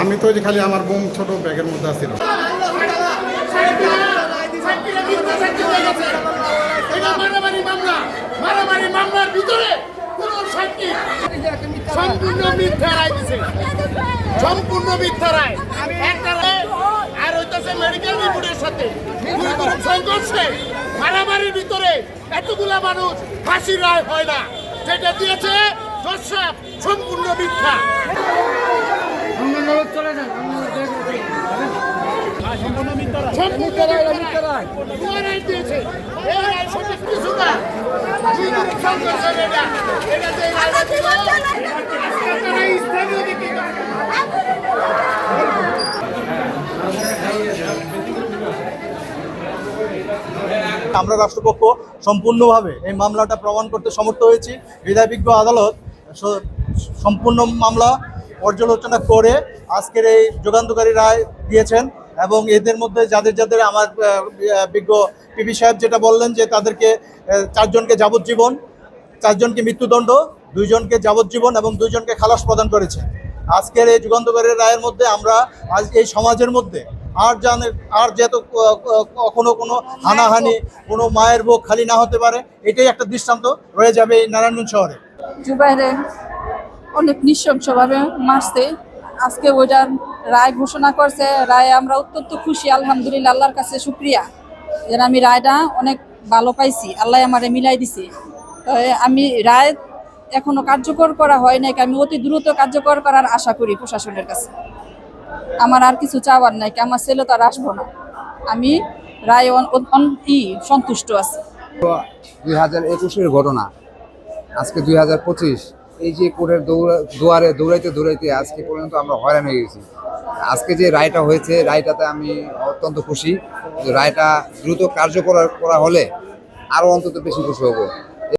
আমি তো খালি আমার বোন ছোট ব্যাগের মধ্যে আসছিল সম্পূর্ণ মিথ্যা রায় দিছে। সম্পূর্ণ মিথ্যা রায়। একটা আর হইতাছে মেডিকেল রিপোর্টের সাথে। সংঘর্ষে, মারামারির ভিতরে এতগুলা মানুষ ফাঁসির রায় হয় না। যেটা দিয়েছে সম্পূর্ণ মিথ্যা সম্পূর্ণ মিথ্যা রায় ভুয়া রায় দিয়েছে এই রায় সঠিক কিছু না দুই গ্রুপ সংঘর্ষের এটা এটা যে রায়টা দিল আপনারা স্থানীয় দিকে আমরা রাষ্ট্রপক্ষ সম্পূর্ণভাবে এই মামলাটা প্রমাণ করতে সমর্থ হয়েছি। বিধায়বিজ্ঞ আদালত সম্পূর্ণ মামলা পর্যালোচনা করে আজকের এই যুগান্তকারী রায় দিয়েছেন। এবং এদের মধ্যে যাদের যাদের আমার বিজ্ঞ পিপি সাহেব যেটা বললেন যে তাদেরকে চারজনকে যাবজ্জীবন, চারজনকে মৃত্যুদণ্ড, দুইজনকে যাবজ্জীবন এবং দুইজনকে খালাস প্রদান করেছে। আজকের এই যুগান্তকারীর রায়ের মধ্যে আমরা আজ এই সমাজের মধ্যে আর জানে, আর যেহেতু কখনো কোনো হানাহানি, কোনো মায়ের বুক খালি না হতে পারে, এটাই একটা দৃষ্টান্ত রয়ে যাবে এই নারায়ণগঞ্জ শহরে। অনেক নৃশংসভাবে মারছে। আজকে ওইটার রায় ঘোষণা করছে, রায় আমরা অত্যন্ত খুশি, আলহামদুলিল্লাহ, আল্লাহর কাছে শুক্রিয়া। যেন আমি রায়টা অনেক ভালো পাইছি, আল্লাহ আমারে মিলাই দিছে। আমি রায় এখনও কার্যকর করা হয় নাই, আমি অতি দ্রুত কার্যকর করার আশা করি প্রশাসনের কাছে। আমার আর কিছু চাওয়ার নাই, আমার ছেলে তো আর আসব না। আমি রায় ই, সন্তুষ্ট আছি। দুই হাজার একুশের ঘটনা, আজকে দুই হাজার পঁচিশ, এই যে কোর্টের দৌড়া, দুয়ারে দৌড়াইতে দৌড়াইতে আজকে পর্যন্ত আমরা হয়রান হয়ে গেছি। আজকে যে রায়টা হয়েছে, রায়টাতে আমি অত্যন্ত খুশি। রায়টা দ্রুত কার্যকর করা হলে আরও অন্তত বেশি খুশি হব।